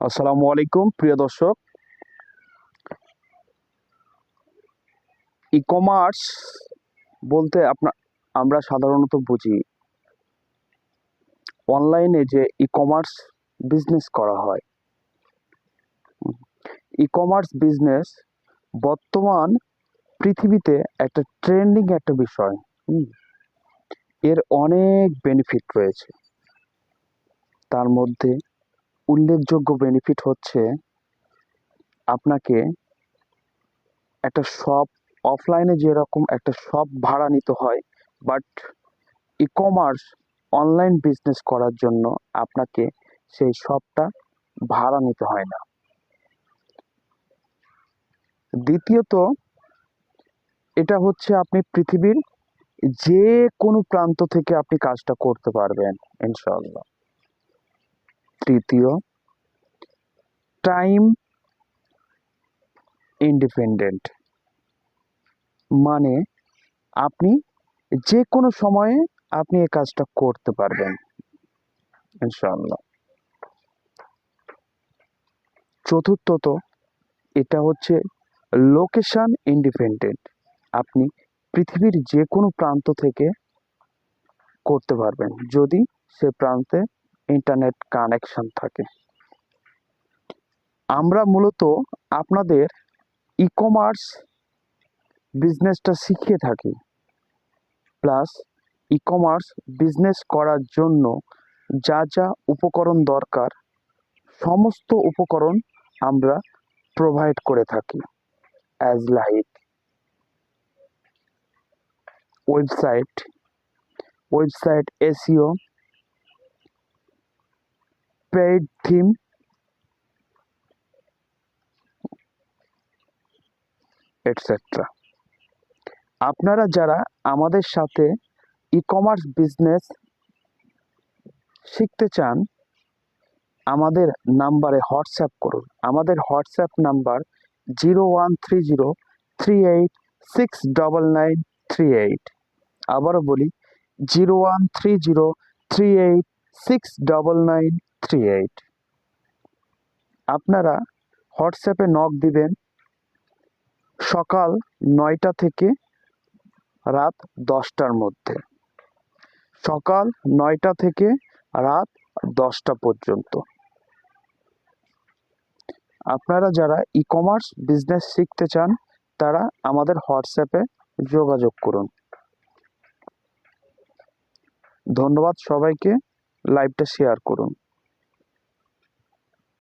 আসসালামু আলাইকুম, প্রিয় দর্শক। ই কমার্স বলতে আপনার আমরা সাধারণত বুঝি। অনলাইনে যে ই কমার্স বিজনেস করা হয়। ই কমার্স বিজনেস বর্তমান পৃথিবীতে একটা ট্রেন্ডিং একটা বিষয়। এর অনেক বেনিফিট রয়েছে। তার মধ্যে উল্লেখযোগ্য বেনিফিট হচ্ছে আপনাকে একটা শপ অফলাইনে যেরকম একটা শপ ভাড়া নিতে হয় but e commerce online business করার জন্য আপনাকে সেই শপটা ভাড়া নিতে হয় না। দ্বিতীয়ত, এটা হচ্ছে আপনি পৃথিবীর যে কোনো প্রান্ত থেকে আপনি কাজটা করতে পারবেন, ইনশাআল্লাহ। তৃতীয় টাইম ইন্ডিপেন্ডেন্ট মানে আপনি যে কোনো সময়ে আপনি এই কাজটা করতে পারবেন, ইনশাআল্লাহ। চতুর্থত, এটা হচ্ছে লোকেশন ইন্ডিপেন্ডেন্ট আপনি পৃথিবীর যে কোনো প্রান্ত থেকে করতে পারবেন, যদি সে প্রান্তে ইন্টারনেট কানেকশন থাকে। আমরা মূলত আপনাদের ই কমার্স বিজনেসটা শিখিয়ে থাকি। প্লাস ই কমার্স বিজনেস করার জন্য যা যা উপকরণ দরকার, সমস্ত উপকরণ আমরা প্রোভাইড করে থাকি। As like website website SEO paid theme etcetera আপনারা যারা আমাদের সাথে ই কমার্স বিজনেস শিখতে চান, আমাদের নাম্বারে হোয়াটসঅ্যাপ করুন। আমাদের WhatsApp number zero one three zero three eight six double nine three eight. আবারও বলি, zero one three zero three eight six double nine three eight আপনারা হোয়াটসঅ্যাপে নক দিবেন। সকাল নয়টা থেকে রাত দশটার মধ্যে। সকাল নয়টা থেকে রাত দশটা পর্যন্ত। আপনারা যারা ই কমার্স বিজনেস শিখতে চান, তারা আমাদের হোয়াটসঅ্যাপে যোগাযোগ করুন। ধন্যবাদ সবাইকে। লাইভটা শেয়ার করুন।